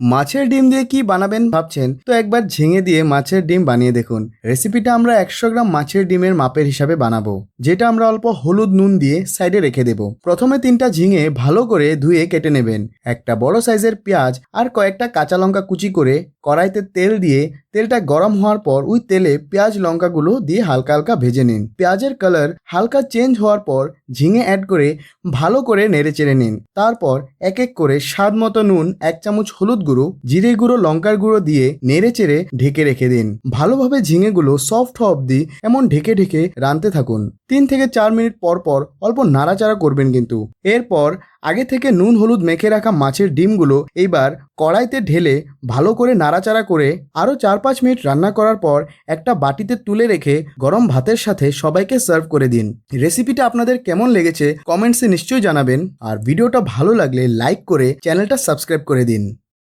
মাছের ডিম দিয়ে কি বানাবেন ভাবছেন? তো একবার ঝিঙে দিয়ে মাছের ডিম বানিয়ে দেখুন। রেসিপিটা আমরা একশো গ্রাম মাছের ডিমের মাপের হিসাবে বানাবো, যেটা আমরা অল্প হলুদ নুন দিয়ে সাইডে রেখে দেব। প্রথমে তিনটা ঝিঙে ভালো করে ধুয়ে কেটে নেবেন। একটা বড় সাইজের পেঁয়াজ আর কয়েকটা কাঁচা লঙ্কা কুচি করে কড়াইতে তেল দিয়ে তেলটা গরম হওয়ার পর ওই তেলে পেঁয়াজ লঙ্কাগুলো দিয়ে হালকা হালকা ভেজে নিন। পেঁয়াজের কালার হালকা চেঞ্জ হওয়ার পর ঝিঙে অ্যাড করে ভালো করে নেড়ে চেড়ে নিন। তারপর এক এক করে স্বাদ মতো নুন, এক চামচ হলুদ গুঁড়ো, জিরে গুঁড়ো, লঙ্কার গুঁড়ো দিয়ে নেড়ে চেড়ে ঢেকে রেখে দিন। ভালোভাবে ঝিঙেগুলো সফট হওয়া অবধি এমন ঢেকে ঢেকে রাঁধতে থাকুন। তিন থেকে চার মিনিট পর পর অল্প নাড়াচাড়া করবেন কিন্তু। এরপর আগে থেকে নুন হলুদ মেখে রাখা মাছের ডিমগুলো এইবার কড়াইতে ঢেলে ভালো করে নাড়াচাড়া করে আরও চার পাঁচ মিনিট রান্না করার পর একটা বাটিতে তুলে রেখে গরম ভাতের সাথে সবাইকে সার্ভ করে দিন। রেসিপিটা আপনাদের কেমন লেগেছে কমেন্টসে নিশ্চয়ই জানাবেন। আর ভিডিওটা ভালো লাগলে লাইক করে চ্যানেলটা সাবস্ক্রাইব করে দিন।